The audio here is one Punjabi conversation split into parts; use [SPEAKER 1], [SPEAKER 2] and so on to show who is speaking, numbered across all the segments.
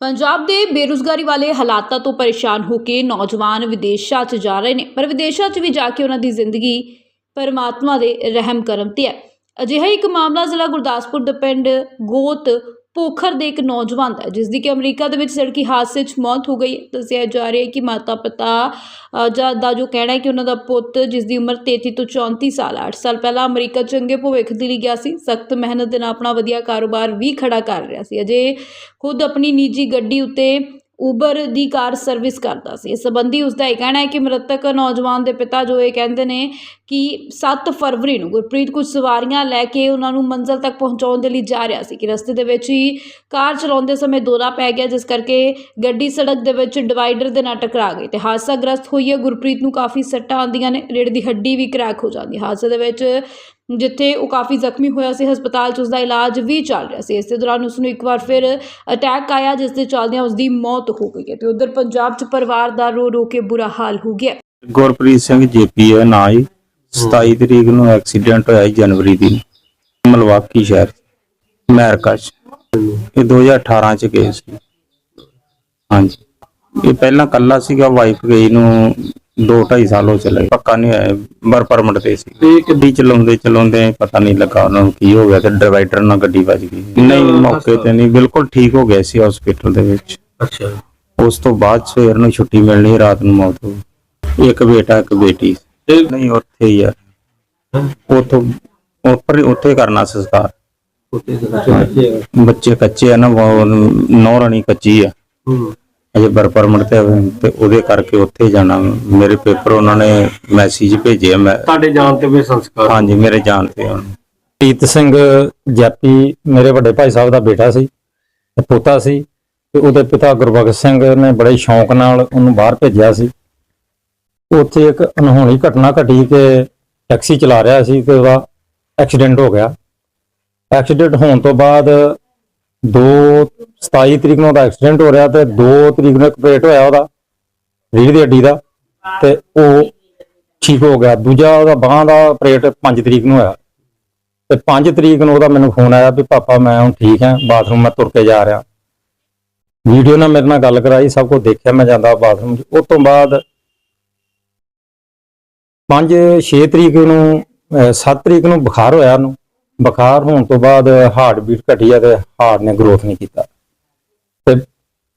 [SPEAKER 1] ਪੰਜਾਬ ਦੇ ਬੇਰੁਜ਼ਗਾਰੀ ਵਾਲੇ ਹਾਲਾਤਾਂ ਤੋਂ ਪਰੇਸ਼ਾਨ ਹੋ ਕੇ ਨੌਜਵਾਨ ਵਿਦੇਸ਼ਾਂ 'ਚ ਜਾ ਰਹੇ ਨੇ, ਪਰ ਵਿਦੇਸ਼ਾਂ 'ਚ ਵੀ ਜਾ ਕੇ ਉਹਨਾਂ ਦੀ ਜ਼ਿੰਦਗੀ ਪਰਮਾਤਮਾ ਦੇ ਰਹਿਮ ਕਰਮ ਤੇ ਹੈ। ਅਜਿਹਾ ਇੱਕ ਮਾਮਲਾ ਜ਼ਿਲ੍ਹਾ ਗੁਰਦਾਸਪੁਰ ਦੇ ਪਿੰਡ ਗੋਤ ਪੋਖਰ ਦੇ ਇੱਕ ਨੌਜਵਾਨ ਦਾ ਹੈ, ਜਿਸ ਦੀ ਕਿ ਅਮਰੀਕਾ ਦੇ ਵਿੱਚ ਸੜਕੀ ਹਾਦਸੇ 'ਚ ਮੌਤ ਹੋ ਗਈ ਹੈ। ਦੱਸਿਆ ਜਾ ਰਿਹਾ ਹੈ ਕਿ ਮਾਤਾ ਪਿਤਾ ਜਾਂ ਦਾ ਜੋ ਕਹਿਣਾ ਹੈ ਕਿ ਉਹਨਾਂ ਦਾ ਪੁੱਤ ਜਿਸ ਦੀ ਉਮਰ 33 ਤੋਂ 34 ਸਾਲ ਹੈ 8 ਸਾਲ ਪਹਿਲਾਂ ਅਮਰੀਕਾ ਚੰਗੇ ਭਵਿੱਖ ਦੇ ਲਈ ਗਿਆ ਸੀ ਸਖਤ ਮਿਹਨਤ ਦੇ ਨਾਲ ਆਪਣਾ ਵਧੀਆ ਕਾਰੋਬਾਰ ਵੀ ਖੜਾ ਕਰ ਰਿਹਾ ਸੀ ਅਜੇ ਖੁਦ ਆਪਣੀ ਨਿੱਜੀ ਗੱਡੀ ਉੱਤੇ ਉਬਰ ਦੀ ਕਾਰ ਸਰਵਿਸ ਕਰਦਾ ਸੀ। ਇਸ ਸੰਬੰਧੀ ਉਸ ਦਾ ਇਹ ਕਹਿਣਾ ਹੈ ਕਿ ਮ੍ਰਿਤਕ ਨੌਜਵਾਨ ਦੇ ਪਿਤਾ ਜੋ ਇਹ ਕਹਿੰਦੇ ਨੇ ਕਿ 7 ਫਰਵਰੀ ਨੂੰ ਗੁਰਪ੍ਰੀਤ ਕੁਝ ਸਵਾਰੀਆਂ ਲੈ ਕੇ ਉਹਨਾਂ ਨੂੰ ਮੰਜ਼ਲ ਤੱਕ ਪਹੁੰਚਾਉਣ ਦੇ ਲਈ ਜਾ ਰਿਹਾ ਸੀ ਕਿ ਰਸਤੇ ਦੇ ਵਿੱਚ ਹੀ ਕਾਰ ਚਲਾਉਂਦੇ ਸਮੇਂ ਦੋਰਾ ਪੈ ਗਿਆ, ਜਿਸ ਕਰਕੇ ਗੱਡੀ ਸੜਕ ਦੇ ਵਿੱਚ ਡਿਵਾਈਡਰ ਦੇ ਨਾਲ ਟਕਰਾ ਗਈ ਤੇ ਹਾਦਸਾਗ੍ਰਸਤ ਹੋਈ ਹੈ। ਗੁਰਪ੍ਰੀਤ ਨੂੰ ਕਾਫੀ ਸੱਟਾਂ ਆਉਂਦੀਆਂ ਨੇ। ਰੀੜ ਦੀ ਹੱਡੀ ਵੀ ਕ੍ਰੈਕ ਹੋ ਜਾਂਦੀ ਹਾਦਸੇ ਦੇ ਵਿੱਚ ਜਿੱਥੇ ਉਹ ਕਾਫੀ ਜ਼ਖਮੀ ਹੋਇਆ ਸੀ ਹਸਪਤਾਲ 'ਚ ਉਸ ਦਾ ਇਲਾਜ ਵੀ ਚੱਲ ਰਿਹਾ ਸੀ। ਇਸੇ ਦੌਰਾਨ ਉਸ ਨੂੰ ਇੱਕ ਵਾਰ ਫਿਰ ਅਟੈਕ ਆਇਆ ਜਿਸ ਦੇ ਚੱਲਦਿਆਂ ਉਸ ਦੀ ਮੌਤ ਹੋ ਗਈ ਹੈ ਤੇ ਉਧਰ ਪੰਜਾਬ 'ਚ ਪਰਿਵਾਰ ਦਾ ਰੋ ਰੋ ਕੇ ਬੁਰਾ ਹਾਲ ਹੋ ਗਿਆ
[SPEAKER 2] ਗੁਰਪ੍ਰੀਤ ਸਿੰਘ ਜੇਪੀ ਹੈ ਨਾਂ ਜੀ। 27 ਤਰੀਕ ਨੂੰ ਐਕਸੀਡੈਂਟ ਹੋਇਆ ਜਨਵਰੀ ਦੀ ਮਲਵਾਕੀ ਸ਼ਹਿਰ ਅਮਰੀਕਾ ਚ। ਇਹ 2018 ਚ ਗਏ ਸੀ। ਹਾਂਜੀ। ਇਹ ਪਹਿਲਾਂ ਕੱਲਾ ਸੀਗਾ ਵਾਈਫ ਗਈ ਨੂੰ 2.5 ਸਾਲ ਹੋ ਚਲੇ। ਪੱਕਾ ਨਹੀਂ ਹੋਇਆ ਬਰ ਪਰਮਿਟ ਤੇ ਸੀ। ਇਹ ਗੱਡੀ ਚਲਾਉਂਦੇ ਚਲਾਉਂਦੇ ਪਤਾ ਨਹੀਂ ਲੱਗਾ ਉਹਨਾਂ ਨੂੰ ਕੀ ਹੋ ਗਿਆ ਤੇ ਡਿਵਾਈਡਰ ਨਾਲ ਗੱਡੀ ਵੱਜ ਗਈ। ਨਹੀਂ ਮੌਕੇ ਤੇ ਨਹੀਂ ਬਿਲਕੁਲ ਠੀਕ ਹੋ ਗਏ ਸੀ ਹਸਪੀਟਲ ਦੇ ਵਿੱਚ।
[SPEAKER 3] ਅੱਛਾ।
[SPEAKER 2] ਉਸ ਤੋਂ ਬਾਅਦ ਸਵੇਰ ਨੂੰ ਛੁੱਟੀ ਮਿਲਣੀ ਰਾਤ ਨੂੰ ਮੌਤ ਹੋ ਗਈ। ਇੱਕ ਬੇਟਾ ਇੱਕ ਬੇਟੀ
[SPEAKER 3] ਤੇ
[SPEAKER 2] ਨਹੀਂ ਉੱਥੇ ਹੀ ਆ। ਉਥੋਂ ਉੱਪਰ ਉੱਥੇ ਕਰਨਾ ਸੰਸਕਾਰ।
[SPEAKER 3] ਬੱਚੇ
[SPEAKER 2] ਕੱਚੇ ਆ ਨਾ ਨੌ ਰਾਣੀ ਕੱਚੀ ਆ।
[SPEAKER 3] ਹੂੰ।
[SPEAKER 2] ਅਜੇ ਪਰਮਿਟ ਤੇ ਤੇ ਉਹਦੇ ਕਰਕੇ ਉੱਥੇ ਜਾਣਾ। ਮੇਰੇ ਪੇਪਰ ਉਹਨਾਂ ਨੇ ਮੈਸੇਜ ਭੇਜਿਆ ਮੈਂ
[SPEAKER 3] ਤੁਹਾਡੇ ਜਾਣ ਤੇ ਵੀ ਸੰਸਕਾਰ।
[SPEAKER 2] ਹਾਂਜੀ ਮੇਰੇ ਜਾਣ ਤੇ ਹੁਣ
[SPEAKER 4] ਪ੍ਰੀਤ ਸਿੰਘ ਜੈਪੀ ਮੇਰੇ ਵੱਡੇ ਭਾਈ ਸਾਹਿਬ ਦਾ ਬੇਟਾ ਸੀ ਤੇ ਪੋਤਾ ਸੀ ਤੇ ਉਹਦੇ ਪਿਤਾ ਗੁਰਬਖਸ਼ ਸਿੰਘ ਨੇ ਬੜੇ ਸ਼ੌਂਕ ਨਾਲ ਉਹਨੂੰ ਬਾਹਰ ਭੇਜਿਆ ਸੀ। ਉੱਥੇ ਇੱਕ ਅਨਹੋਣੀ ਘਟਨਾ ਘਟੀ ਕਿ ਟੈਕਸੀ ਚਲਾ ਰਿਹਾ ਸੀ ਤੇ ਉਹਦਾ ਐਕਸੀਡੈਂਟ ਹੋ ਗਿਆ। ਐਕਸੀਡੈਂਟ ਹੋਣ ਤੋਂ ਬਾਅਦ 2 27 ਤਰੀਕ ਨੂੰ ਉਹਦਾ ਐਕਸੀਡੈਂਟ ਹੋ ਰਿਹਾ ਤੇ 2 ਤਰੀਕ ਨੂੰ ਇੱਕ ਆਪਰੇਟ ਹੋਇਆ ਉਹਦਾ ਰੀੜ ਦੀ ਹੱਡੀ ਦਾ ਤੇ ਉਹ ਠੀਕ ਹੋ ਗਿਆ। ਦੂਜਾ ਉਹਦਾ ਬਾਹਾਂ ਦਾ ਆਪਰੇਟ 5 ਤਰੀਕ ਨੂੰ ਹੋਇਆ। ਤੇ 5 ਤਰੀਕ ਨੂੰ ਉਹਦਾ ਮੈਨੂੰ ਫੋਨ ਆਇਆ ਵੀ ਪਾਪਾ ਮੈਂ ਹੁਣ ਠੀਕ ਹਾਂ ਬਾਥਰੂਮ ਮੈਂ ਤੁਰ ਕੇ ਜਾ ਰਿਹਾ। ਵੀਡੀਓ ਨਾਲ ਮੇਰੇ ਨਾਲ ਗੱਲ ਕਰਾਈ, ਸਭ ਕੁਝ ਦੇਖਿਆ, ਮੈਂ ਜਾਂਦਾ ਬਾਥਰੂਮ 'ਚ। ਉਸ ਤੋਂ ਬਾਅਦ 5 6 ਤਰੀਕ ਨੂੰ 7 ਤਰੀਕ ਨੂੰ ਬੁਖਾਰ ਹੋਇਆ ਉਹਨੂੰ। ਬੁਖਾਰ ਹੋਣ ਤੋਂ ਬਾਅਦ ਹਾਰਟ ਬੀਟ ਘਟੀ ਆ ਤੇ ਹਾਰਟ ਨੇ ਗਰੋਥ ਨਹੀਂ ਕੀਤਾ। ਤੇ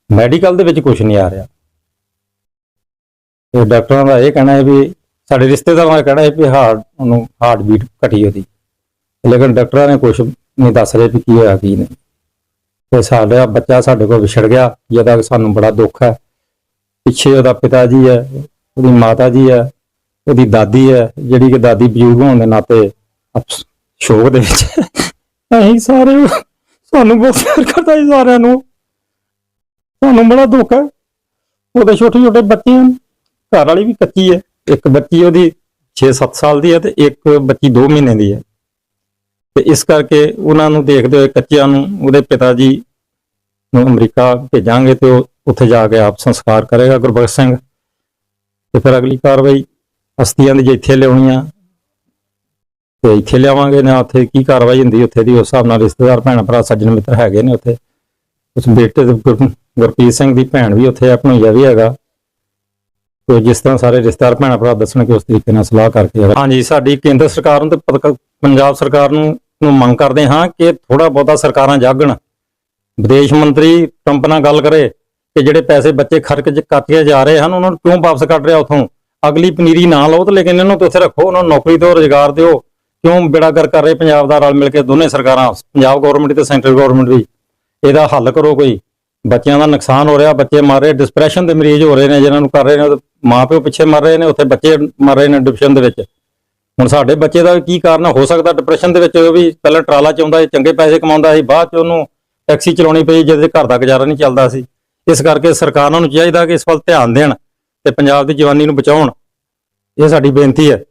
[SPEAKER 4] ਮੈਡੀਕਲ ਦੇ ਵਿੱਚ ਕੁਝ ਨਹੀਂ ਆ ਰਿਹਾ। ਤੇ ਡਾਕਟਰਾਂ ਦਾ ਇਹ ਕਹਿਣਾ ਹੈ ਵੀ ਸਾਡੇ ਰਿਸ਼ਤੇਦਾਰਾਂ ਦਾ ਕਹਿਣਾ ਹੈ ਵੀ ਹਾਰਟ, ਉਹਨੂੰ ਹਾਰਟ ਬੀਟ ਘਟੀ ਉਹਦੀ। ਲੇਕਿਨ ਡਾਕਟਰਾਂ ਨੇ ਕੁਝ ਨਹੀਂ ਦੱਸ ਰਹੇ ਵੀ ਕੀ ਹੋਇਆ, ਕੀ ਨਹੀਂ। ਤੇ ਸਾਡਾ ਬੱਚਾ ਸਾਡੇ ਕੋਲ ਵਿਛੜ ਗਿਆ, ਜਿਹਦਾ ਸਾਨੂੰ ਬੜਾ ਦੁੱਖ ਹੈ। ਪਿੱਛੇ ਉਹਦਾ ਪਿਤਾ ਜੀ ਹੈ, ਉਹਦੀ ਮਾਤਾ ਜੀ ਹੈ, ਉਹਦੀ ਦਾਦੀ ਹੈ, ਜਿਹੜੀ ਕਿ ਦਾਦੀ ਬਜ਼ੁਰਗ ਹੋਣ ਦੇ ਨਾਤੇ ਸ਼ੋਕ ਦੇ ਵਿੱਚ ਅਸੀਂ ਸਾਰੇ ਸਾਨੂੰ ਬਹੁਤ ਪਿਆਰ ਕਰਦਾ ਸੀ ਸਾਰਿਆਂ ਨੂੰ। ਤੁਹਾਨੂੰ ਬੜਾ ਦੁੱਖ ਹੈ। ਉਹਦੇ ਛੋਟੇ ਛੋਟੇ ਬੱਚੇ ਹਨ। ਘਰ ਵਾਲੀ ਵੀ ਕੱਚੀ ਹੈ। ਇੱਕ ਬੱਚੀ ਉਹਦੀ 6-7 ਸਾਲ ਦੀ ਹੈ ਤੇ ਇੱਕ ਬੱਚੀ 2 ਮਹੀਨੇ ਦੀ ਹੈ। ਤੇ ਇਸ ਕਰਕੇ ਉਹਨਾਂ ਨੂੰ ਦੇਖਦੇ ਹੋਏ ਕੱਚਿਆਂ ਨੂੰ ਉਹਦੇ ਪਿਤਾ ਜੀ ਨੂੰ ਅਮਰੀਕਾ ਭੇਜਾਂਗੇ ਤੇ ਉਹ ਉੱਥੇ ਜਾ ਕੇ ਆਪ ਸੰਸਕਾਰ ਕਰੇਗਾ ਗੁਰਬਖਸ਼ ਸਿੰਘ। ਤੇ ਫਿਰ ਅਗਲੀ ਕਾਰਵਾਈ ਅਸਤੀਆਂ ਦੀ ਜੇ ਇੱਥੇ ਲਿਆਉਣੀਆਂ, ਤੇ ਇੱਥੇ ਲਿਆਵਾਂਗੇ ਨਾ ਉੱਥੇ ਕੀ ਕਾਰਵਾਈ ਹੁੰਦੀ ਉੱਥੇ ਦੀ, ਉਸ ਹਿਸਾਬ ਨਾਲ ਰਿਸ਼ਤੇਦਾਰ, ਭੈਣ ਭਰਾ, ਸੱਜਣ ਮਿੱਤਰ ਹੈਗੇ ਨੇ ਉੱਥੇ। ਉਸ ਬੇਟੇ ਦੇ ਗੁਰ- ਗੁਰਪ੍ਰੀਤ ਸਿੰਘ ਦੀ ਭੈਣ ਵੀ ਉੱਥੇ ਆ ਭਣੋਈਆ ਵੀ ਹੈਗਾ। ਤੇ ਜਿਸ ਤਰ੍ਹਾਂ ਸਾਰੇ ਰਿਸ਼ਤੇਦਾਰ ਭੈਣਾਂ ਭਰਾ ਦੱਸਣਗੇ ਉਸ ਤਰੀਕੇ ਨਾਲ ਸਲਾਹ ਕਰਕੇ ਹਾਂਜੀ, ਸਾਡੀ ਕੇਂਦਰ ਸਰਕਾਰ ਨੂੰ ਤੇ ਪਤ- ਪੰਜਾਬ ਸਰਕਾਰ ਨੂੰ ਨੂੰ ਮੰਗ ਕਰਦੇ ਹਾਂ ਕਿ ਥੋੜਾ ਬਹੁਤਾ ਸਰਕਾਰਾਂ ਜਾਗਣ। ਵਿਦੇਸ਼ ਮੰਤਰੀ ਟਰੰਪ ਨਾਲ ਗੱਲ ਕਰੇ ਕਿ ਜਿਹੜੇ ਪੈਸੇ ਬੱਚੇ ਖਰਚ ਕਰਕੇ ਜਾ ਰਹੇ ਹਨ, ਉਹਨਾਂ ਨੂੰ ਕਿਉਂ ਵਾਪਸ ਕੱਢ ਰਿਹਾ ਉਥੋਂ? ਅਗਲੀ ਪਨੀਰੀ ਨਾ ਲਓ ਤੇ ਲੇਕਿਨ ਇਹਨਾਂ ਨੂੰ ਤੇ ਉੱਥੇ ਰੱਖੋ, ਉਹਨਾਂ ਨੂੰ ਨੌਕਰੀ ਦਿਓ, ਰੋਜ਼ਗਾਰ ਦਿਓ। ਕਿਉਂ ਬੇੜਾਗਰ ਕਰ ਰਹੇ ਪੰਜਾਬ ਦਾ ਰਲ ਮਿਲ ਕੇ ਦੋਨੇ ਸਰਕਾਰਾਂ, ਪੰਜਾਬ ਗਵਰਨਮੈਂਟ ਤੇ ਸੈਂਟਰਲ ਗਵਰਨਮੈਂਟ ਵੀ ਇਹਦਾ ਹੱਲ ਕਰੋ ਕੋਈ। ਬੱਚਿਆਂ ਦਾ ਨੁਕਸਾਨ ਹੋ ਰਿਹਾ, ਬੱਚੇ ਮਰ ਰਹੇ ਡਿਸਪ੍ਰੈਸ਼ਨ ਦੇ ਮਰੀਜ਼ ਹੋ ਰਹੇ ਨੇ, ਜਿਨ੍ਹਾਂ ਨੂੰ ਕਰ ਰਹੇ ਨੇ, ਮਾਪਿਓ ਪਿੱਛੇ ਮਰ ਰਹੇ ਨੇ, ਉੱਥੇ ਬੱਚੇ ਮਰ ਰਹੇ ਨੇ ਡਿਪਰੈਸ਼ਨ ਦੇ ਵਿੱਚ। ਹੁਣ ਸਾਡੇ ਬੱਚੇ ਦਾ ਕੀ ਕਾਰਨ ਹੋ ਸਕਦਾ ਡਿਪਰੈਸ਼ਨ ਦੇ ਵਿੱਚ? ਉਹ ਵੀ ਪਹਿਲਾਂ ਟਰਾਲਾ ਚ ਆਉਂਦਾ ਸੀ, ਚੰਗੇ ਪੈਸੇ ਕਮਾਉਂਦਾ ਸੀ, ਬਾਅਦ ਚ ਉਹਨੂੰ ਟੈਕਸੀ ਚਲਾਉਣੀ ਪਈ, ਜਿਹਦੇ ਘਰ ਦਾ ਗੁਜ਼ਾਰਾ ਨਹੀਂ ਚੱਲਦਾ ਸੀ। ਇਸ ਕਰਕੇ ਸਰਕਾਰਾਂ ਨੂੰ ਚਾਹੀਦਾ ਕਿ ਇਸ ਵੱਲ ਧਿਆਨ ਦੇਣ ਤੇ ਪੰਜਾਬ ਦੀ ਜਵਾਨੀ ਨੂੰ ਬਚਾਉਣ। ਇਹ ਸਾਡੀ ਬੇਨਤੀ ਹੈ।